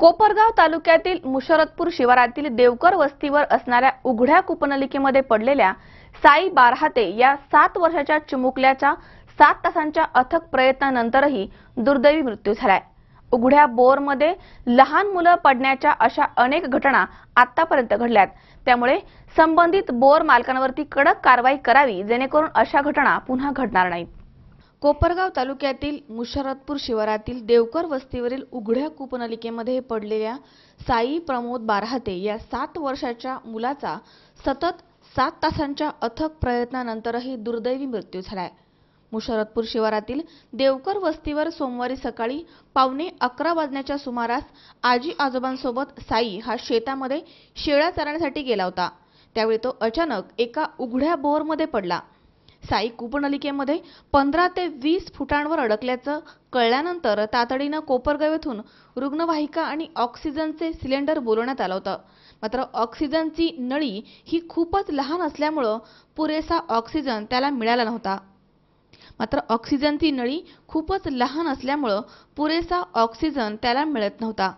कोपरगाव तालुक्यातील मुशरतपूर शिवारातील देवकर वस्तीवर असणाऱ्या उघड्या कुपनलिकेमध्ये पडलेल्या साई बारहाते या सात वर्षाच्या चिमुकल्याच्या सात तासांच्या अथक प्रयत्नानंतरही दुर्दैवी मृत्यू झालाय. उघड्या बोरमध्ये लहान मुलं पडण्याच्या अशा अनेक घटना आतापर्यंत घडल्यात. त्यामुळे संबंधित बोर मालकांवरती कडक कारवाई करावी जेणेकरून अशा घटना पुन्हा घडणार नाहीत. कोपरगाव तालुक्यातील मुशरतपूर शिवारातील देवकर वस्तीवरील उघड्या कूपनलिकेमध्ये पडलेल्या साई प्रमोद बारहाते या सात वर्षाच्या मुलाचा सतत सात तासांच्या अथक प्रयत्नानंतरही दुर्दैवी मृत्यू झालाय. मुशरतपूर शिवारातील देवकर वस्तीवर सोमवारी सकाळी पावणे अकरा वाजण्याच्या सुमारास आजी आजोबांसोबत साई हा शेतामध्ये शेळ्या चरण्यासाठी गेला होता. त्यावेळी तो अचानक एका उघड्या बोअरमध्ये पडला. साई कूपनलिकेमध्ये पंधरा ते वीस फुटांवर अडकल्याचं कळल्यानंतर तातडीनं कोपरगाव येथून रुग्णवाहिका आणि ऑक्सिजनचे सिलेंडर बोलवण्यात आलं होतं. मात्र ऑक्सिजनची नळी ही खूपच लहान असल्यामुळं पुरेसा ऑक्सिजन त्याला मिळाला नव्हता. मात्र ऑक्सिजनची नळी खूपच लहान असल्यामुळं पुरेसा ऑक्सिजन त्याला मिळत नव्हता.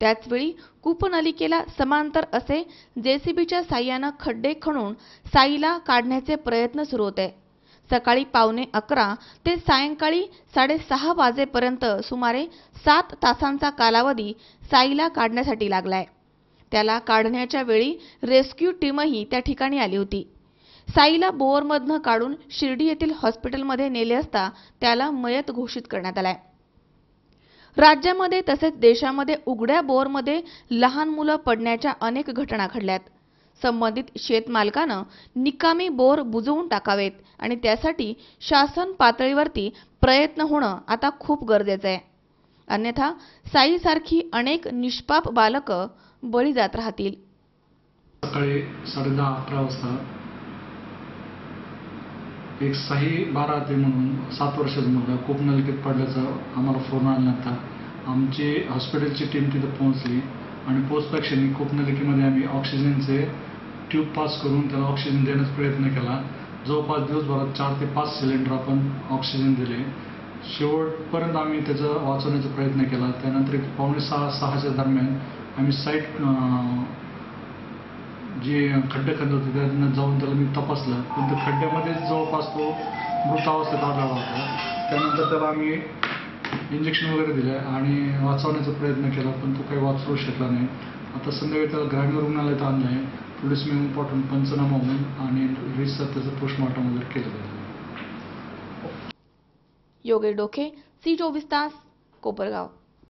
त्याचवेळी कूपनलिकेला समांतर असे जेसीबीच्या साह्यानं खड्डे खणून साईला काढण्याचे प्रयत्न सुरू होते. सकाळी पावणे अकरा ते सायंकाळी साडेसहा वाजेपर्यंत सुमारे सात तासांचा कालावधी साईला काढण्यासाठी लागलाय. त्याला काढण्याच्या वेळी रेस्क्यू टीमही त्या ठिकाणी आली होती. साईला बोअरमधनं काढून शिर्डी येथील हॉस्पिटलमध्ये नेले असता त्याला मयत घोषित करण्यात आलाय. राज्यामध्ये तसेच देशामध्ये उघड्या बोअरमध्ये लहान मुलं पडण्याच्या अनेक घटना घडल्यात. संबंधित शेतमालकानं निकामी बोर बुजवून टाकावेत आणि त्यासाठी शासन पातळीवरती प्रयत्न होणं आता खूप गरजेचं आहे. अन्यथा साईसारखी अनेक निष्पाप बालकं बळी जात राहतील. सकाळी साडेदहा अकरा वाजता एक साई बारा ते म्हणून सात वर्षाचा मुलगा खूप नलकेत पडल्याचा आम्हाला फोन आला आल्यानंतर आमची हॉस्पिटलची टीम तिथं पोहोचली. आणि पोचल्या क्षणी आम्ही ऑक्सिजनचे ट्यूब पास करून त्याला ऑक्सिजन देण्याचा प्रयत्न केला. जवळपास दिवसभरात चार ते पाच सिलेंडर आपण ऑक्सिजन दिले. शेवटपर्यंत आम्ही त्याचं वाचवण्याचा प्रयत्न केला. त्यानंतर एक पावणे सहा सहाच्या दरम्यान आम्ही साईट जे खड्डे खंद होते त्यांना जाऊन त्याला मी तपासलं. पण त्या खड्ड्यामध्येच जवळपास तो मृतावस्थेत आढळला होता. त्यानंतर त्याला आम्ही इंजेक्शन वगैरे दिलं आणि वाचवण्याचा प्रयत्न केला पण तो काही वाचवू शकला नाही. आता संध्याकाळी त्याला ग्रामीण रुग्णालयात आणलं आहे. पोलीस मेमो पाठवून पंचनामा होऊन आणि रिसर त्याचं पोस्टमॉर्टम वगैरे केलं जाईल. योगेश डोके सी चोवीस तास कोपरगाव.